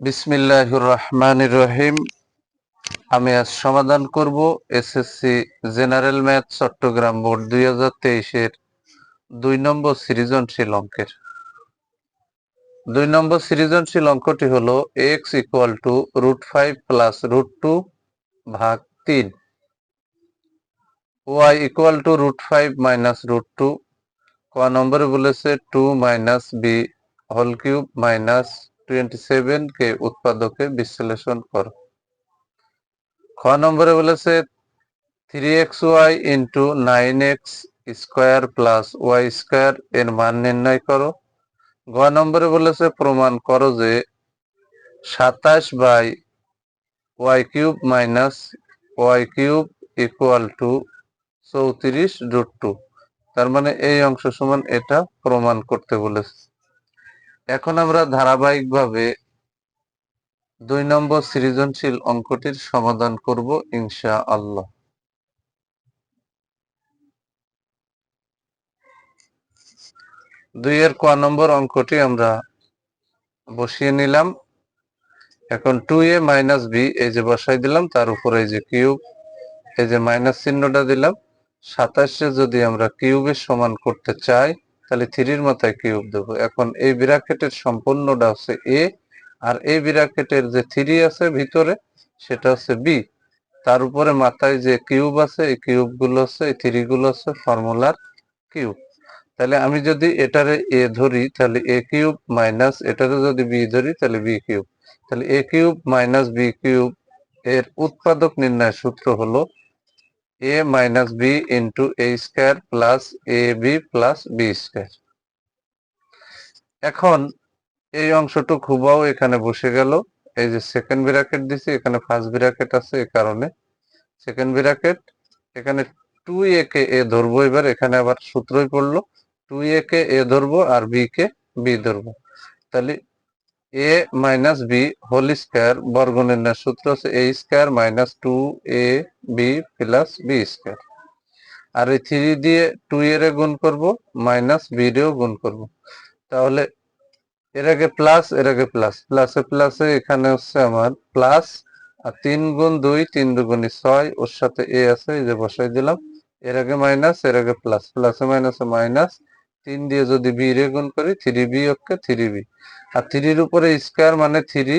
বিসমিল্লাহির রহমানির রহিম আমি আজ সমাধান করব SSC general math, Chattogram board, দুই হাজার তেইশের দুই নম্বর সৃজনশীল অঙ্কের। দুই নম্বর সৃজনশীল অঙ্কটি হলো x equal to root five plus root two ভাগ তিন। Y equal to root five minus root two ক নম্বরে বলেছে two minus b whole cube minus twenty seven কে উৎপাদকে বিশ্লেষণ করো। খ নম্বরে বলেছে প্লাস এর মান নির্ণয় করো। গ নম্বরে বলেছে প্রমাণ করো যে সাতাশ by y cube minus y cube equal to চৌত্রিশ রুট টু। তার মানে এই অংশ সমান এটা প্রমাণ করতে বলেছে। এখন আমরা ধারাবাহিকভাবে দুই নম্বর সৃজনশীল অঙ্কটির সমাধান করব ইনশা আল্লাহ দুই এর ক নম্বর অঙ্কটি আমরা বসিয়ে নিলাম। এখন টু এ মাইনাস বি, এই যে বসাই দিলাম, তার উপরে এই যে কিউব, এই যে মাইনাস চিহ্নটা দিলাম। সাতাশে যদি আমরা কিউবের সমান করতে চাই তাহলে থ্রির মাথায় কিউব দেবো। এখন এই ব্র্যাকেটের সম্পূর্ণটা হচ্ছে এ, আর এই ব্র্যাকেটের যে থ্রি আছে ভিতরে, সেটা হচ্ছে বি। তার উপরে মাথায় যে কিউব আছে, এই কিউবগুলো হচ্ছে, এই থ্রি গুলো হচ্ছে ফর্মুলার কিউব। তাহলে আমি যদি এটারে এ ধরি, তাহলে এ কিউব মাইনাস এটারে যদি বি ধরি, তাহলে বি কিউব। তাহলে a cube minus b cube এর উৎপাদক নির্ণয় সূত্র হলো a minus b into a square plus a b plus b square এখন এই অংশটুক হুবাও এখানে বসে গেল। এই যে সেকেন্ড ব্র্যাকেট দিছি, এখানে ফার্স্ট ব্র্যাকেট আছে এই কারণে। সেকেন্ড ব্র্যাকেট এখানে টু এ কে এ ধরবো এবার, এখানে আবার সূত্রই পড়ল। টু এ কে এ ধরবো আর বি কে বি ধরবো। তাহলে a minus b whole square বর্গ নির্ণয় সূত্র হচ্ছে a square minus two a b plus b square. আর এই থ্রি দিয়ে টু এর গুণ করব, মাইনাস বি দিয়েও গুণ করব। তাহলে এর আগে প্লাস, এর আগে প্লাস। প্লাসে প্লাসে এখানে হচ্ছে আমার প্লাস, আর তিন গুণ দুই, তিন দুগুণি ছয়, ওর সাথে এ আছে, এই যে বসাই দিলাম। এর আগে মাইনাস, এর আগে প্লাস। প্লাসে মাইনাসে মাইনাস তিন দিয়ে যদি বি রে গুণ করি, three b okay three b. আর থ্রির উপরে স্কোয়ার মানে থ্রি,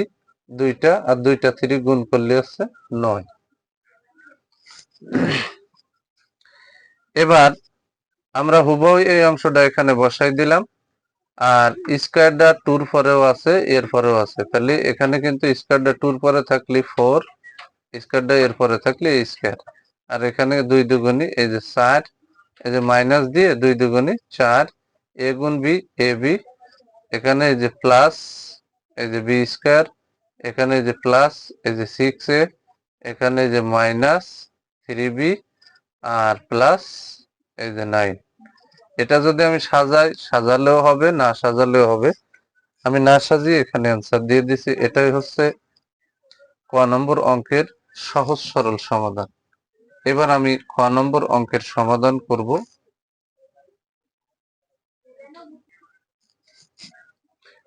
দুইটা, আর দুইটা থ্রি গুণ করলে হচ্ছে নয়। এবার আমরা হুবহু এই অংশটা এখানে বসাই দিলাম। আর স্কোয়ারটা টুর পরেও আছে, এর পরেও আছে। তাহলে এখানে কিন্তু স্কোয়ারটা টুর পরে থাকলে ফোর, স্কোয়ারটা এর পরে থাকলে স্কোয়ার। আর এখানে দুই দুগুণি এই যে চার এই যে মাইনাস দিয়ে দুই দুগুণি চার, এ গুণ বি, এ বি, এখানে এই যে প্লাস এই যে বি স্কোয়ার এখানে যে প্লাস এই যে সিক্স এ, এখানে যে মাইনাস থ্রি বি আর প্লাস এই যে নাইন এটা যদি আমি সাজাই, সাজালেও হবে, না সাজালেও হবে। আমি না সাজিয়ে এখানে অ্যান্সার দিয়ে দিছি। এটাই হচ্ছে ক নম্বর অঙ্কের সহজ সরল সমাধান। এবার আমি ক নম্বর অঙ্কের সমাধান করব।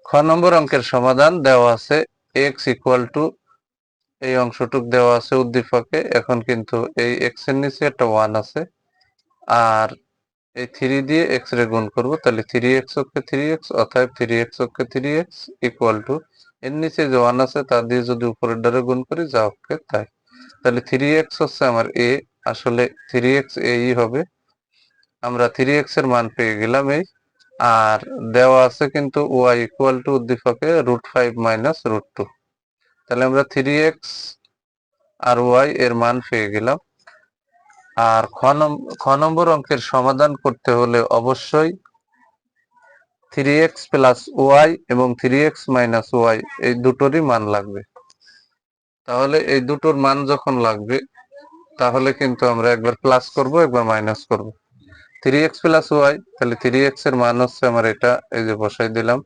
খ নম্বর অঙ্কের সমাধান দেওয়া আছে এক্স ইকুয়াল টু এই অংশটুক দেওয়া আছে উদ্দীপকে, এখন কিন্তু এই এক্সের নিচে একটা ওয়ান আছে, আর এই থ্রি দিয়ে এক্স রে গুণ করব, তাহলে three x okay three x অর্থাৎ three x okay three x equal to এর নিচে যে ওয়ান আছে, তা দিয়ে যদি উপরের দ্বারা গুণ করি, যা ওকে তাই। তাহলে থ্রি এক্স হচ্ছে আমার এ আসলে থ্রি এক্স এই হবে। আমরা থ্রি এক্সের মান পেয়ে গেলাম এই। আর দেওয়া আছে কিন্তু ওয়াই ইকুয়াল টু উদ্দীপকে root five minus root two তাহলে আমরা থ্রি এক্স আর ওয়াই এর মান পেয়ে গেলাম। আর খ নম্বর অঙ্কের সমাধান করতে হলে অবশ্যই থ্রি এক্স প্লাস ওয়াই এবং থ্রি এক্স মাইনাস ওয়াই এই দুটোরই মান লাগবে। তাহলে এই দুটোর মান যখন লাগবে, তাহলে কিন্তু আমরা একবার প্লাস করব, একবার মাইনাস করব। থ্রি এক্স প্লাস ওয়াই তাহলে থ্রি এক্সের মান হচ্ছে আমার এটা, এই যে বসাই দিলাম।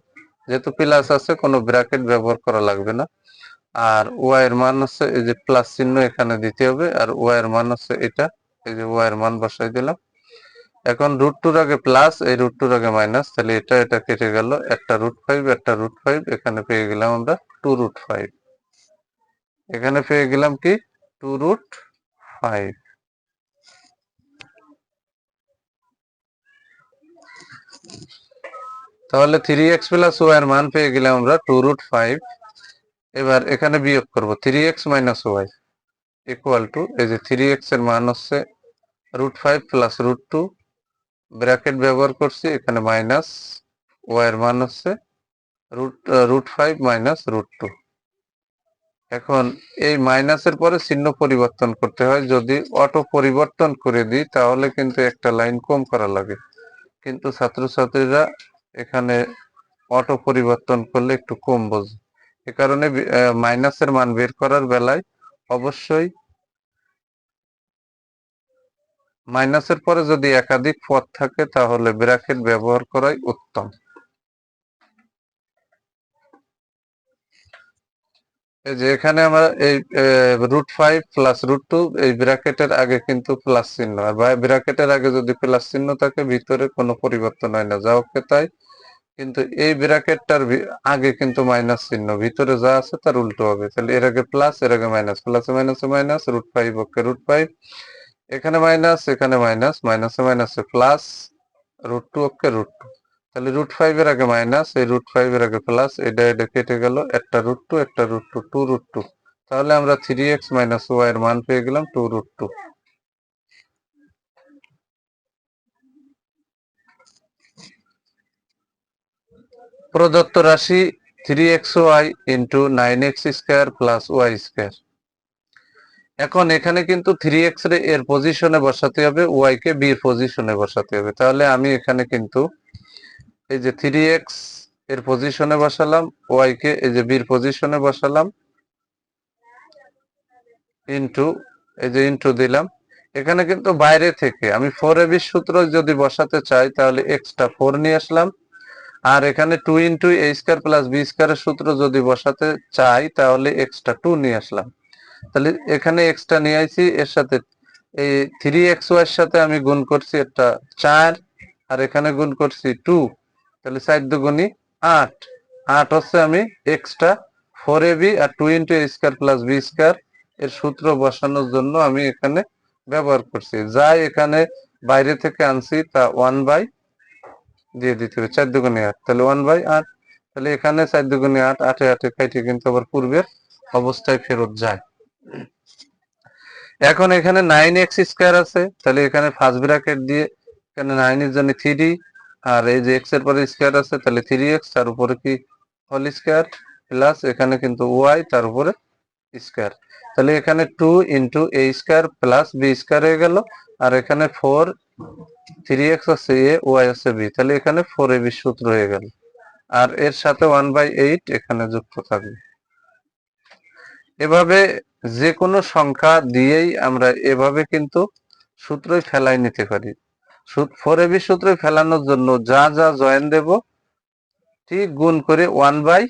যেহেতু প্লাস আছে, কোনো ব্র্যাকেট ব্যবহার করা লাগবে না। আর ওয়াই এর মান হচ্ছে, এই যে প্লাস চিহ্ন এখানে দিতে হবে, আর ওয়াই এর মান হচ্ছে এটা, এই যে ওয়াই এর মান বসাই দিলাম। এখন রুট টুর আগে প্লাস এই রুট টুর আগে মাইনাস তাহলে এটা এটা কেটে গেল। একটা রুট ফাইভ একটা রুট ফাইভ এখানে পেয়ে গেলাম আমরা টু রুট ফাইভ এখানে পেয়ে গেলাম কি? টু রুট ফাইভ তাহলে থ্রি এক্স প্লাস ওয়াই এর মান পেয়ে গেলাম আমরা টু রুট ফাইভ এবার এখানে বিয়োগ করব three x minus y equal to এই যে থ্রি এক্সের মান হচ্ছে root five plus root two bracket ব্যবহার করছি, এখানে মাইনাস ওয়াই এর মান হচ্ছে root root five minus root two এখন এই মাইনাসের পরে চিহ্ন পরিবর্তন করতে হয়। যদি অটো পরিবর্তন করে দিই, তাহলে কিন্তু একটা লাইন কম করা লাগে। কিন্তু ছাত্রছাত্রীরা এখানে অটো পরিবর্তন করলে একটু কম বোঝে। এ কারণে মাইনাসের মান বের করার বেলায় অবশ্যই মাইনাসের পরে যদি একাধিক পথ থাকে, তাহলে ব্র্যাকেট ব্যবহার করাই উত্তম। যে এখানে আমরা এই root five plus root two এই ব্র্যাকেটের আগে কিন্তু প্লাস চিহ্ন। আর ব্র্যাকেটের আগে যদি প্লাস চিহ্ন থাকে, ভিতরে কোনো পরিবর্তন হয় না। যা ওকে তাই। কিন্তু এই ব্র্যাকেটটার আগে কিন্তু মাইনাস চিহ্ন। ভিতরে যা আছে তার উল্টো হবে। তাহলে এর আগে প্লাস এর আগে minus plus minus minus root five okay root five এখানে মাইনাস এখানে মাইনাস মাইনাসে মাইনাসে plus root two okay root two তাহলে রুট ফাইভ এর আগে মাইনাস এই রুট ফাইভ এর আগে প্লাস এটা এটা কেটে গেল, একটা রুট টু একটা root two two root two তাহলে আমরা থ্রি এক্স মাইনাস ওয়াই এর মান পেয়ে গেলাম টু রুট টু প্রদত্ত রাশি three x y into nine x square plus y square এখন এখানে কিন্তু থ্রি এক্সের পজিশনে বসাতে হবে ওয়াই কে বির পজিশনে বসাতে হবে। তাহলে আমি এখানে কিন্তু এই যে থ্রি এক্সের পজিশনে বসালাম ওয়াই কে এই যে বির পজিশনে বসালাম ইন্টু এই যে ইন্টু দিলাম। এখানে কিন্তু বাইরে থেকে আমি ফোর এবির সূত্র যদি বসাতে চাই, তাহলে এক্সটা ফোর নিয়ে আসলাম। আর এখানে two into a square plus b স্কোয়ারের সূত্র যদি বসাতে চাই, তাহলে এক্সটা টু নিয়ে আসলাম। তাহলে এখানে এক্সটা নিয়ে আইছি, এর সাথে এই থ্রি এক্স ওয়াই এর সাথে আমি গুণ করছি একটা চার, আর এখানে গুণ করছি টু তাহলে চার দুগুণি আট। আট হচ্ছে আমি এক্সটা four a b R two into square plus b square এর সূত্র বসানোর জন্য আমি এখানে ব্যবহার করছি। যা এখানে বাইরে থেকে আনছি তা ওয়ান বাই দিয়ে দিতে হবে, চার দুগুণে আট। তাহলে ওয়ান বাই আট, তাহলে এখানে চার দুগুণে আট, আটে আটে কাইটে কিন্তু আবার পূর্বের অবস্থায় ফেরত যায়। এখন এখানে নাইন এক্স স্কোয়ার আছে, তাহলে এখানে ফার্স্ট ব্র্যাকেট দিয়ে এখানে নাইন এর জন্য থ্রি আর এই যে এক্সের পরে স্কোয়ার আছে, তাহলে থ্রি এক্স তার উপরে কি হোল স্কোয়ার প্লাস এখানে কিন্তু ওয়াই তার উপরে স্কোয়ার তাহলে এখানে two into a square plus b square হয়ে গেল, আর এখানে ফোর থ্রি এক্স আছে এ ওয়াই আছে বি তাহলে এখানে ফোর এ বি সূত্র হয়ে গেল। আর এর সাথে ওয়ান বাই এইট এখানে যুক্ত থাকবে। এভাবে যে কোনো সংখ্যা দিয়েই আমরা এভাবে কিন্তু সূত্রই ফেলাই নিতে পারি। ফোর এবি সূত্রই ফেলানোর জন্য যা যা জয়েন দেব, ঠিক গুণ করে ওয়ান বাই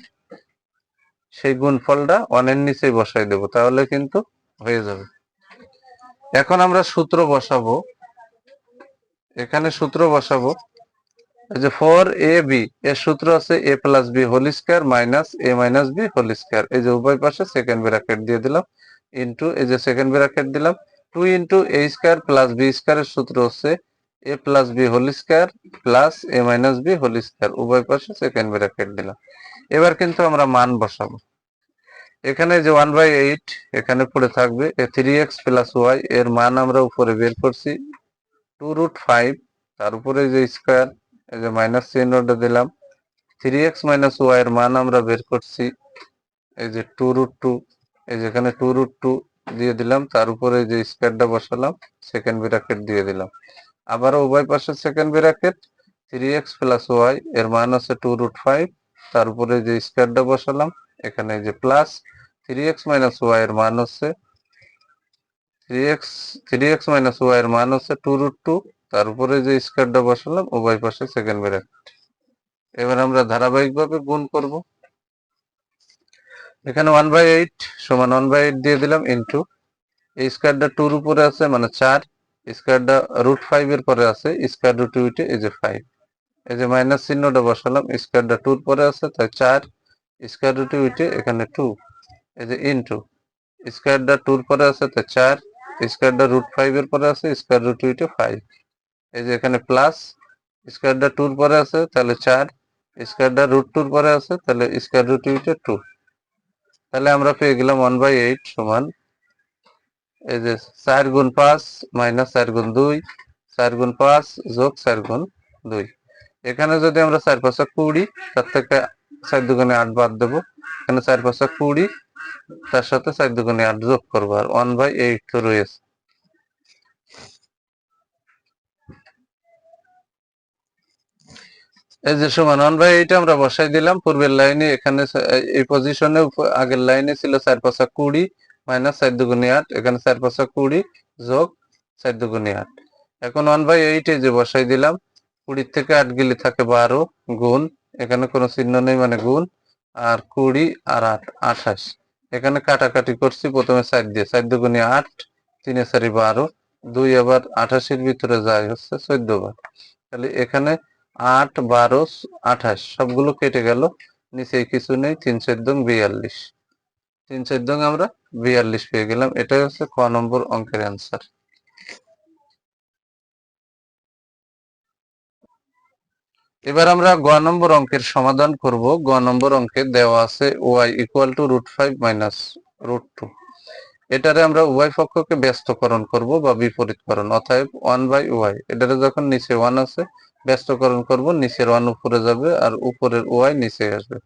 সেই গুণ গুণফলটা ওয়ানের নিচে বসাই দেব, তাহলে কিন্তু হয়ে যাবে। এখন আমরা সূত্র বসাবো। এখানে সূত্র বসাবো। এই যে ফোর এ বি এর সূত্র আছে a plus b whole square minus a minus b whole square এই যে উভয় পাশে সেকেন্ড ব্র্যাকেট দিয়ে দিলাম ইন্টু এই যে সেকেন্ড ব্র্যাকেট দিলাম। Two into a square plus b স্কোয়ারের সূত্র হচ্ছে a plus b whole square plus a minus b whole square উভয় পাশে সেকেন্ড ব্র্যাকেট দিলাম। এবার কিন্তু আমরা মান বসাবো। এখানে যে ওয়ান বাই এইট এখানে পড়ে থাকবে। A three x plus y এর মান আমরা উপরে বের করছি। টু রুট ফাইভ তার উপরে যে স্কোয়ার এই যে মাইনাস চিহ্নটা দিলাম। থ্রি এক্স মাইনাস ওয়াই এর মান আমরা বের করছি। এই যে টু রুট টু এই যেখানে টু রুট টু দিয়ে দিলাম। তার উপরে যে স্কোয়ারটা বসালাম সেকেন্ড ব্র্যাকেট দিয়ে দিলাম। আবারও উভয় পাশে second bracket three x plus y এর মান আছে টু রুট ফাইভ তার উপরে যে স্কোয়ারটা বসালাম, এখানে যে plus three x minus y এর মান হচ্ছে three x three x minus y এর মান হচ্ছে টু রুট টু তার উপরে যে স্কোয়ারটা বসালাম, উভয় পাশে সেকেন্ড ব্র্যাকেট এবার আমরা ধারাবাহিকভাবে গুণ করব। এখানে ওয়ান বাই এইট সমান ওয়ান বাই এইট দিয়ে দিলাম ইন্টু এই স্কোয়ারটা টুর উপরে আছে মানে চার স্কোয়ারটা রুট ফাইভ এর পরে আছে, স্কোয়ার রুট উইটে এই যে ফাইভ এই যে মাইনাস চিহ্নটা বসালাম স্কোয়ারটা টুর পরে আছে, তাই চার, স্কোয়ার রুট উইটে এখানে টু এই যে ইনটু স্কোয়ারটা টুর পরে আছে, তাই চার স্কোয়ারটা রুট ফাইভ এর পরে আছে, স্কোয়ার রুট উইটে ফাইভ এই যে এখানে প্লাস স্কোয়ারটা টুর পরে আছে, তাহলে চার স্কোয়ারটা রুট টুর পরে আছে, তাহলে স্কোয়ার রুট উইটে টু তাহলে আমরা পেয়ে গেলাম ওয়ান বাই এইট সমান এই যে চার গুণ পাঁচ মাইনাস চার গুণ দুই, চার গুণ পাঁচ যোগ চার গুণ দুই। এখানে যদি আমরা চার পাঁচা কুড়ি, তার থেকে চার দুগুণে আট বাদ দেবো। এখানে চার পাঁচা কুড়ি, তার সাথে চার দুগুণে আট যোগ করব, আর ওয়ান বাই এইট তো রয়েছে। এই যে সমান ওয়ান বাই এইট আমরা বসাই দিলাম, পূর্বের লাইনে এখানে, এই পজিশনে আগের লাইনে ছিল চার পাঁচা কুড়ি মাইনাস চার দুগুণে আট, এখানে চার পাঁচা কুড়ি যোগ চার দুগুণে আট। এখন ওয়ান বাই এইটে যে বসাই দিলাম, কুড়ির থেকে আট গেলে থাকে বারো গুণ, এখানে কোনো চিহ্ন নেই মানে গুণ, আর কুড়ি আর আট, আঠাশ। এখানে কাটাকাটি করছি, প্রথমে চার দিয়ে, চার দুগুণে আট, তিনে চারি বারো, দুই আবার আঠাশের ভিতরে যায় হচ্ছে চোদ্দ বার। তাহলে এখানে আট, বারো, আঠাশ, সবগুলো কেটে গেল নিচে কিছু নেই, তিন চোদ্দ বিয়াল্লিশ। তিন চার চোদ্দ আমরা বিয়াল্লিশ পেয়ে গেলাম। এটাই হচ্ছে ক নম্বর অঙ্কের অ্যান্সার এবার আমরা গ নম্বর অঙ্কের সমাধান করব। গ নম্বর অঙ্কে দেওয়া আছে y equal to root five minus root two এটারে আমরা উভয় পক্ষকে ব্যস্তকরণ করব বা বিপরীতকরণ, অতএব ওয়ান বাই ওয়াই এটারে যখন নিচে ওয়ান আছে, ব্যস্তকরণ করব, নিচের ওয়ান উপরে যাবে আর উপরের ওয়াই নিচে আসবে।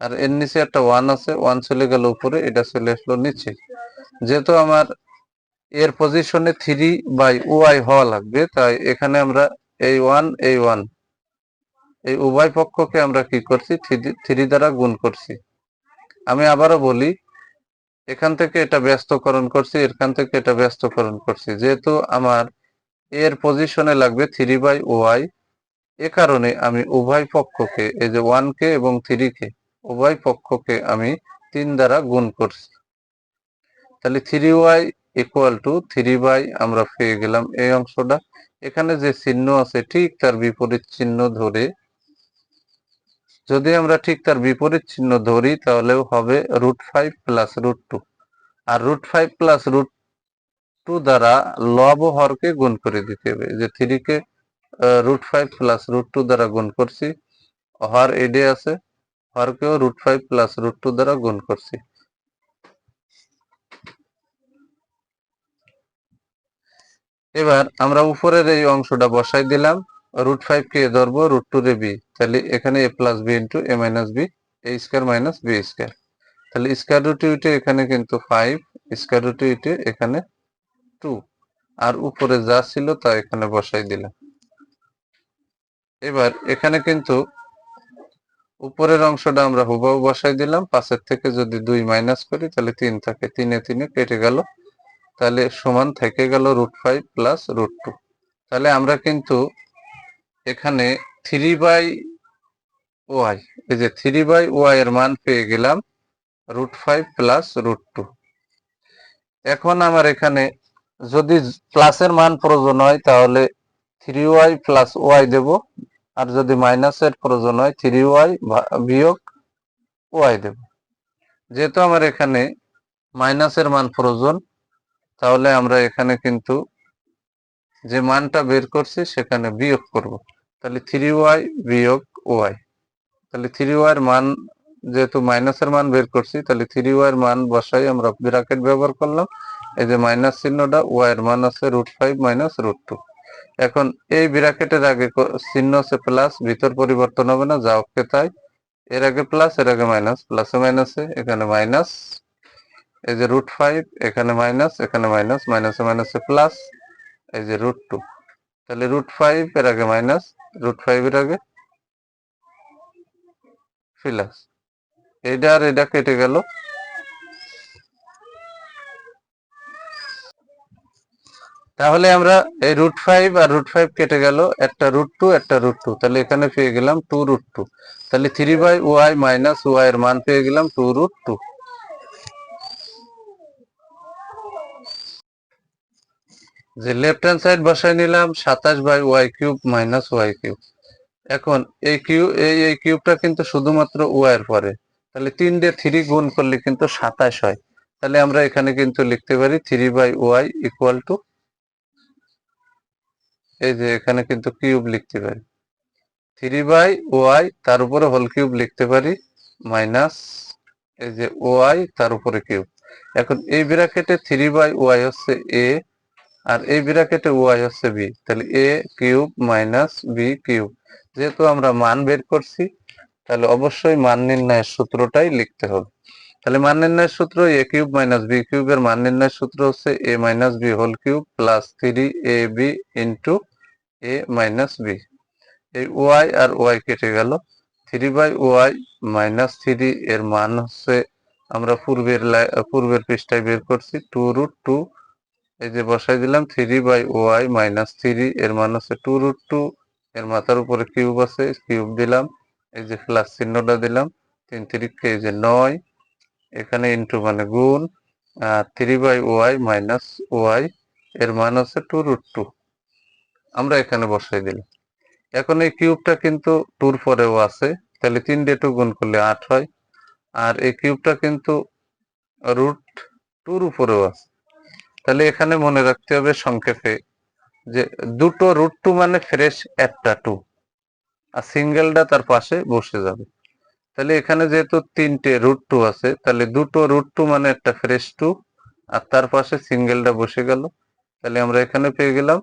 আর এর নিচে একটা ওয়ান আছে, ওয়ান চলে গেল উপরে, এটা চলে আসলো নিচে। যেহেতু আমার এর পজিশনে থ্রি বাই ওয়াই হওয়া লাগবে, তাই এখানে আমরা এই ওয়ান এই ওয়ান এই উভয় পক্ষকে আমরা কি করছি? থ্রি দ্বারা গুণ করছি। আমি আবারও বলি, এখান থেকে এটা ব্যস্তকরণ করছি, এখান থেকে এটা ব্যস্তকরণ করছি। যেহেতু আমার এর পজিশনে লাগবে থ্রি বাই ওয়াই এ কারণে আমি উভয় পক্ষকে, এই যে ওয়ান কে এবং থ্রি কে উভয় পক্ষকে আমি তিন দ্বারা গুণ করছি। তাহলে three y equal to three by আমরা পেয়ে গেলাম এই অংশটা। এখানে যে চিহ্ন আছে ঠিক তার বিপরীত চিহ্ন ধরে। যদি আমরা ঠিক তার বিপরীত চিহ্ন ধরি তাহলেও হবে root five plus root two আর root five plus root two দ্বারা লব হরকে গুণ করে দিতে হবে। যে থ্রি কে root five plus root two দ্বারা গুণ করছি। হর এডে আছে। হরকেও root five plus root two দ্বারা গুণ করছি। এবার আমরা উপরের এই অংশটা বসাই দিলাম। রুট ফাইভ কে ধরবো রুট টু রে বি তাহলে এখানে a plus b into a minus b a square minus b square তাহলে স্কোয়ার রুট উইটে এখানে কিন্তু ফাইভ স্কোয়ার রুট উইটে এখানে টু আর উপরে যা ছিল তা এখানে বসাই দিলাম। এবার এখানে কিন্তু উপরের অংশটা আমরা হুবাহু বসাই দিলাম পাশের থেকে যদি দুই মাইনাস করি, তাহলে তিন থাকে, তিনে তিনে কেটে গেল। তাহলে সমান থেকে গেল root five plus root two তাহলে আমরা কিন্তু এখানে থ্রি বাই ওয়াই এই যে থ্রি বাই ওয়াই এর মান পেয়ে গেলাম root five plus root two এখন আমার এখানে যদি প্লাসের মান প্রয়োজন হয়, তাহলে থ্রি ওয়াই প্লাস ওয়াই দেব। আর যদি মাইনাসের প্রয়োজন হয় থ্রি ওয়াই বিয়োগ ওয়াই দেব। যেহেতু আমার এখানে মাইনাসের মান প্রয়োজন, তাহলে আমরা এখানে কিন্তু যে মানটা বের করছি, সেখানে বিয়োগ করব। তাহলে থ্রি ওয়াই বিয়োগ ওয়াই তাহলে থ্রি ওয়াইয়ের মান, যেহেতু মাইনাসের মান বের করছি, তাহলে থ্রি ওয়াইয়ের মান বসাই আমরা ব্র্যাকেট ব্যবহার করলাম। এই যে মাইনাস চিহ্নটা ওয়াইয়ের মান আছে root five minus root two এখন এই ব্র্যাকেটের আগে চিহ্ন আছে প্লাস ভিতর পরিবর্তন হবে না, যা ওকে তাই। এর আগে প্লাস এর আগে মাইনাস প্লাসে মাইনাসে এখানে মাইনাস এই যে রুট ফাইভ এখানে মাইনাস এখানে মাইনাস মাইনাসে মাইনাসে প্লাস এই যে রুট টু তাহলে রুট ফাইভ এর আগে মাইনাস রুট ফাইভ এর আগে প্লাস এটা আর এটা কেটে গেল। তাহলে আমরা এই রুট ফাইভ আর রুট ফাইভ কেটে গেল। একটা রুট টু একটা রুট টু তাহলে এখানে পেয়ে গেলাম টু রুট টু তাহলে three by y minus y এর মান পেয়ে গেলাম টু রুট টু যে লেফট হ্যান্ড সাইড বসায় নিলাম, সাতাশ by y cube minus y cube এখন এই কিউ এই এই কিউবটা কিন্তু শুধুমাত্র ওয়াই এর পরে। তাহলে তিন দিয়ে থ্রি গুণ করলে কিন্তু সাতাশ হয়। তাহলে আমরা এখানে কিন্তু লিখতে পারি three by y equal to এই যে এখানে কিন্তু কিউব লিখতে পারি। থ্রি বাই ওয়াই তার উপরে হোল কিউব লিখতে পারি মাইনাস এই যে ওয়াই তার উপরে কিউব। এখন এই ব্র্যাকেটে থ্রি বাই ওয়াই হচ্ছে এ আর এই ব্র্যাকেটে ওয়াই হচ্ছে বি তাহলে a cube minus b cube. যেহেতু আমরা মান বের করছি, তাহলে অবশ্যই মান নির্ণয়ের সূত্রটাই লিখতে হবে। তাহলে মান নির্ণয়ের সূত্র এ কিউব মাইনাস বি কিউবের মান নির্ণয়ের সূত্র হচ্ছে a minus b whole cube plus three a b into a minus b এই ওয়াই আর ওয়াই কেটে গেল। Three by y minus three এর মান হচ্ছে আমরা পূর্বের পূর্বের পৃষ্ঠায় বের করছি টু রুট টু এই যে বসাই দিলাম three by y minus three এর মান হচ্ছে টু রুট টু এর মাথার উপরে কিউব আছে, কিউব দিলাম। এই যে প্লাস চিহ্নটা দিলাম, তিন তিরিখকে এই যে নয়। এখানে ইন্টু মানে গুণ three by y minus y এর মান হচ্ছে টু রুট টু আমরা এখানে বসাই দিলাম। এখন এই কিউবটা কিন্তু টুর পরেও আছে, তাহলে তিন দিয়ে টু গুণ করলে আট হয়। আর এই কিউবটা কিন্তু রুট টুর উপরেও আছে। তাহলে এখানে মনে রাখতে হবে সংক্ষেপে যে দুটো রুট টু মানে ফ্রেশ একটা টু আর সিঙ্গেলটা তার পাশে বসে যাবে। তাহলে এখানে যেহেতু তিনটে রুট টু আছে, তাহলে দুটো রুট টু মানে একটা ফ্রেশ টু আর তার পাশে সিঙ্গেলটা বসে গেল। তাহলে আমরা এখানে পেয়ে গেলাম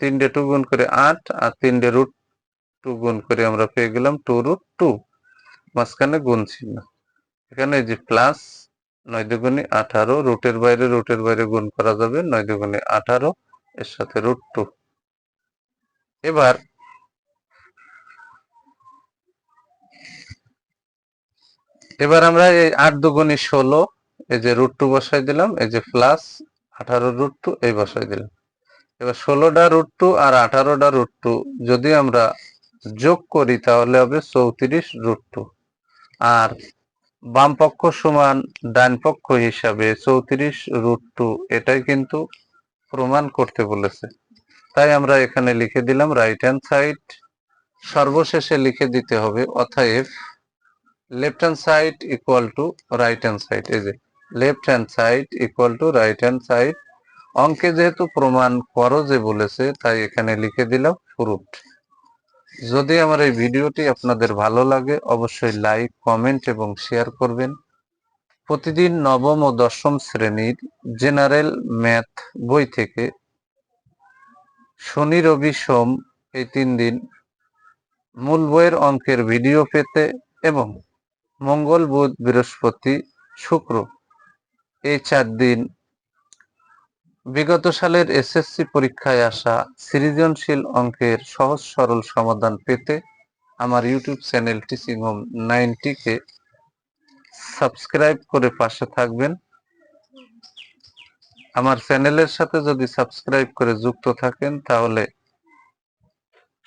তিনটে টু গুণ করে আট, আর তিনটে রুট টু গুণ করে আমরা পেয়ে গেলাম টু রুট টু মাঝখানে গুণ চিহ্ন। এখানে যে প্লাস নয় দুগুণে আঠারো রুটের বাইরে রুটের বাইরে গুণ করা যাবে, নয় দুগুণে আঠারো, এর সাথে রুট টু এবার এবার আমরা এই আট দুগুণে ষোলো, এই যে রুট টু বসাই দিলাম, এই যে প্লাস আঠারো রুট টু এই বসাই দিলাম। এবার ষোলোটা রুট টু আর আঠারোটা রুট টু যদি আমরা যোগ করি তাহলে হবে চৌত্রিশ রুট টু আর বাম পক্ষ সমান ডান পক্ষ হিসাবে চৌত্রিশ রুট টু এটাই কিন্তু প্রমাণ করতে বলেছে। তাই আমরা এখানে লিখে দিলাম রাইট হ্যান্ড সাইড সর্বশেষে লিখে দিতে হবে অতএব left hand side equal to right hand side এই যে left hand side equal to right hand side অঙ্কে যেহেতু প্রমাণ করো যে বলেছে, তাই এখানে লিখে দিলাম প্রুফড যদি আমার এই ভিডিওটি আপনাদের ভালো লাগে, অবশ্যই লাইক কমেন্ট এবং শেয়ার করবেন। প্রতিদিন নবম ও দশম শ্রেণির জেনারেল ম্যাথ বই থেকে শনি, রবি, সোম এই তিন দিন মূল বইয়ের অঙ্কের ভিডিও পেতে এবং মঙ্গল, বুধ, বৃহস্পতি, শুক্র। এই চার দিন। বিগত সালের এসএসসি পরীক্ষায় আসা সৃজনশীল অঙ্কের সহজ সরল সমাধান পেতে আমার ইউটিউব চ্যানেল টিচিং হোম নাইনটিকে সাবস্ক্রাইব করে পাশে থাকবেন। আমার চ্যানেলের সাথে যদি সাবস্ক্রাইব করে যুক্ত থাকেন, তাহলে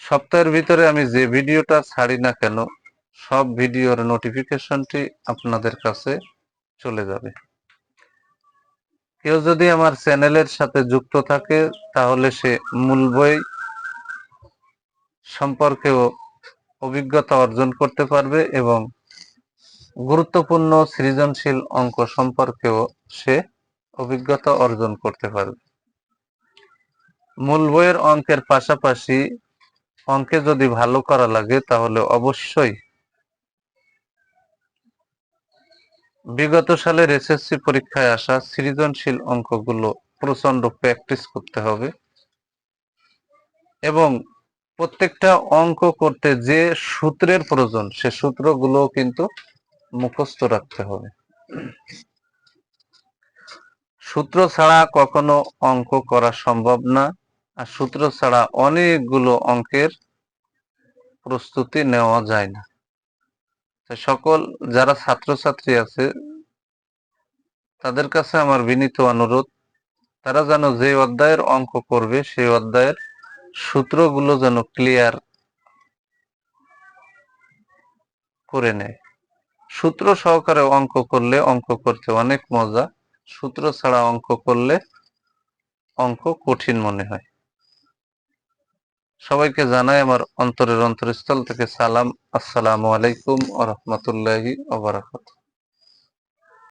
সপ্তাহের ভিতরে আমি যে ভিডিওটা ছাড়ি না কেন সব ভিডিওর নোটিফিকেশনটি আপনাদের কাছে চলে যাবে। কেউ যদি আমার চ্যানেলের সাথে যুক্ত থাকে, তাহলে সে মূল বই সম্পর্কেও অভিজ্ঞতা অর্জন করতে পারবে এবং গুরুত্বপূর্ণ সৃজনশীল অঙ্ক সম্পর্কেও সে অভিজ্ঞতা অর্জন করতে পারবে। মূল বইয়ের অঙ্কের পাশাপাশি অঙ্কে যদি ভালো করা লাগে, তাহলে অবশ্যই বিগত সালের এসএসসি পরীক্ষায় আসা সৃজনশীল অঙ্কগুলো প্রচণ্ড প্র্যাকটিস করতে হবে। এবং প্রত্যেকটা অঙ্ক করতে যে সূত্রের প্রয়োজন, সে সূত্রগুলো কিন্তু মুখস্থ রাখতে হবে। সূত্র ছাড়া কখনো অঙ্ক করা সম্ভব না, আর সূত্র ছাড়া অনেকগুলো অঙ্কের প্রস্তুতি নেওয়া যায় না। সকল যারা ছাত্রছাত্রী আছে, তাদের কাছে আমার বিনীত অনুরোধ, তারা যেন যে অধ্যায়ের অঙ্ক করবে, সেই অধ্যায়ের সূত্রগুলো যেন ক্লিয়ার করে নেয়। সূত্র সহকারে অঙ্ক করলে অঙ্ক করতে অনেক মজা, সূত্র ছাড়া অঙ্ক করলে অঙ্ক কঠিন মনে হয়। সবাইকে জানাই আমার অন্তরের অন্তরস্থল থেকে সালাম। আসসালামু আলাইকুম আ রহমতুল্লাহি